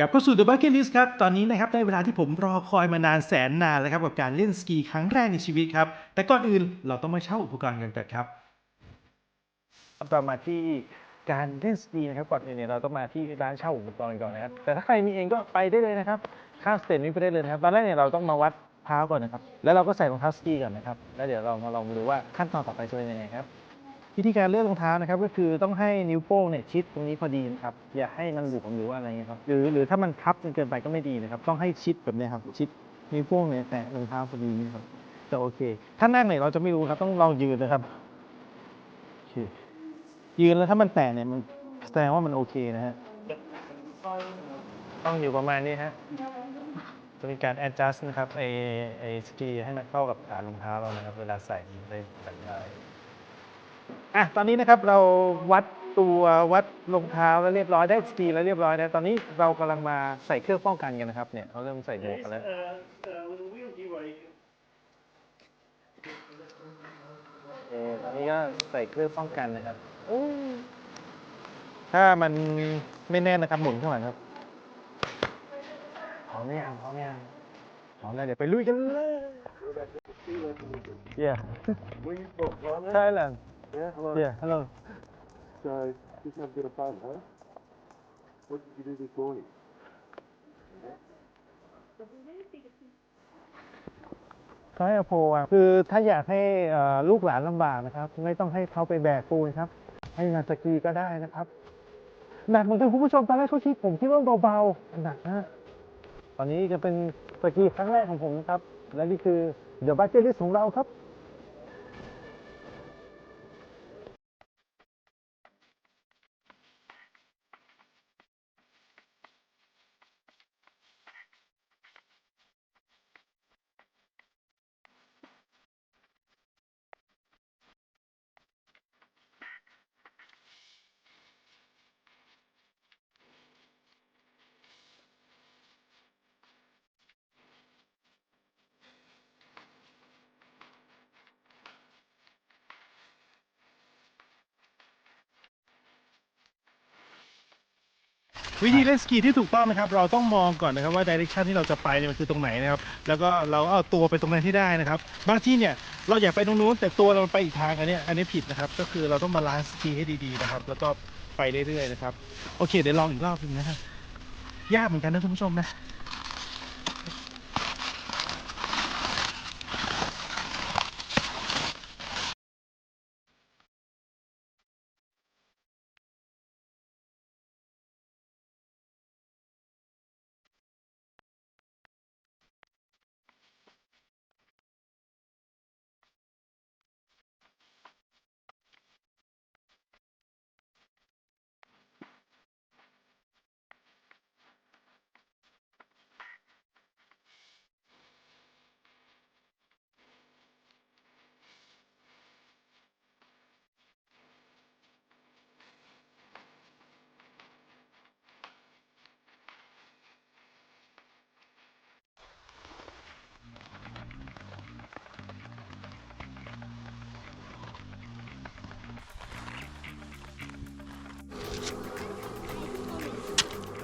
กลับเข้าสู่ The Bucket List ครับ ตอนนี้นะครับได้เวลาที่ผมรอคอยมานานแสนนานแล้วครับ กับการเล่นสกีครั้งแรกในชีวิตครับ แต่ก่อนอื่นเราต้องมาเช่าอุปกรณ์กันก่อนครับเรามาที่การเล่นสกีนะครับก่อนอื่นเนี่ยเราต้องมาที่ร้านเช่าอุปกรณ์ก่อนนะครับ แต่ถ้าใครมีเองก็ไปได้เลยนะครับข้ามสเตจนี้ไปได้เลยนะครับ ตอนแรกเนี่ยเราต้องมาวัดเท้าก่อนนะครับ แล้วเราก็ใส่รองเท้าสกีก่อนนะครับ แล้วเดี๋ยวเรามาลองดูว่าขั้นตอนต่อไปจะเป็นยังไงครับ วิธีการเลือกรองเท้านะครับก็คือต้องให้นิ้วโป้งเนี่ยชิดตรงนี้พอดีนะครับอย่าให้มันหลุดหรือว่าอะไรเงี้ยครับหรือหรือถ้ามันทับจนเกินไปก็ไม่ดีนะครับต้องให้ชิดแบบนี้ครับชิดนิ้วโป้งเนี่ยแตะรองเท้าพอดีนะครับจะโอเค ถ้านั่งเนี่ยเราจะไม่รู้ครับต้องลองยืนนะครับโอเคยืนแล้วถ้ามันแตะเนี่ยมันแสดงว่ามันโอเคนะฮะต้องอยู่ประมาณนี้ฮะจะมีการ adjust นะครับไอไอสกีให้มันเข้ากับฐานรองเท้าเรานะครับ เวลาใส่ได้แบบได้ อะตอนนี้นะครับเราวัดตัววัดรองเท้าแล้วเรียบร้อยได้สกีแล้วเรียบร้อยนะตอนนี้เรากำลังมาใส่เครื่องป้องกันกันนะครับเนี่ยเขาเริ่มใส่หมวกกันแล้ว เออตอนนี้ก็ใส่เครื่องป้องกันนะครับ ถ้ามันไม่แน่นนะครับหมุนข้างหลังครับพร้อมไหมยังพร้อมยังพร้อมแล้วเดี๋ยวไปลุยกันเลย Yeah Thailand Yeah, hello. Yeah hello So, just have a bit of fun, huh? What did you do this morning? ก็ให้อโพอะคือถ้าอยากให้เอ่อลูกหลานลำบากนะครับ ไม่ต้องให้เขาไปแบกปูนครับ ให้งานสกีก็ได้นะครับ หนักเหมือนกันคุณผู้ชมตอนแรกเขาคิดผมคิดว่าเบาๆหนักนะตอนนี้จะเป็นสกีครั้งแรกของผมนะครับ และนี่คือเดอะบัตเจอริสของเราครับ วิธีเล่นสกีที่ถูกต้องนะครับ เราต้องมองก่อนนะครับว่าดิเรกชันที่เราจะไปเนี่ยมันคือตรงไหนนะครับ แล้วก็เราเอาตัวไปตรงนั้นที่ได้นะครับ บางที่เนี่ยเราอยากไปตรงนู้น แต่ตัวเราไปอีกทางอันนี้อันนี้ผิดนะครับ ก็คือเราต้องบาลานซ์สกีให้ดีๆนะครับ แล้วก็ไปเรื่อยๆนะครับ โอเค เดี๋ยวลองอีกรอบหนึ่งนะครับ ยากเหมือนกันนะคุณผู้ชมนะ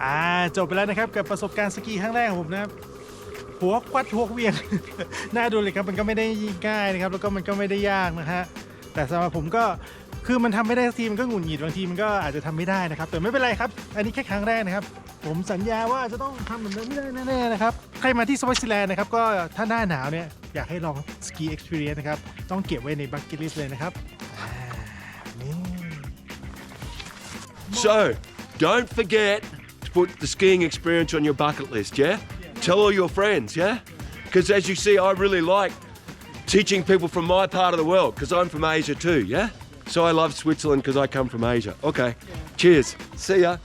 อ่าจบไปแล้วนะครับกับประสบการณ์สกีครั้งแรกของผมนะครับหัวควัดหัวเวียง น่าดูเลยครับมันก็ไม่ได้ง่ายนะครับ แล้วก็มันก็ไม่ได้ยากนะฮะแต่สำหรับผมก็คือมันทำไม่ได้สักทีมันก็หงุดหงิดบางทีมันก็อาจจะทำไม่ได้นะครับ แต่ไม่เป็นไรครับ อันนี้แค่ครั้งแรกนะครับ ผมสัญญาว่าจะต้องทำแบบนั้นไม่ได้แน่ๆนะครับใครมาที่สวิตเซอร์แลนด์นะครับก็ถ้าหน้าหนาวเนี่ยอยากให้ลองสกีเอ็กซ์เพรียนนะครับต้องเก็บไว้ในบัคเก็ตลิสต์เลยนะครับ So, don't forget put the skiing experience on your bucket list, yeah? Tell all your friends, yeah? Because as you see, I really like teaching people from my part of the world because I'm from Asia too, yeah? So I love Switzerland because I come from Asia. Okay, cheers. See ya.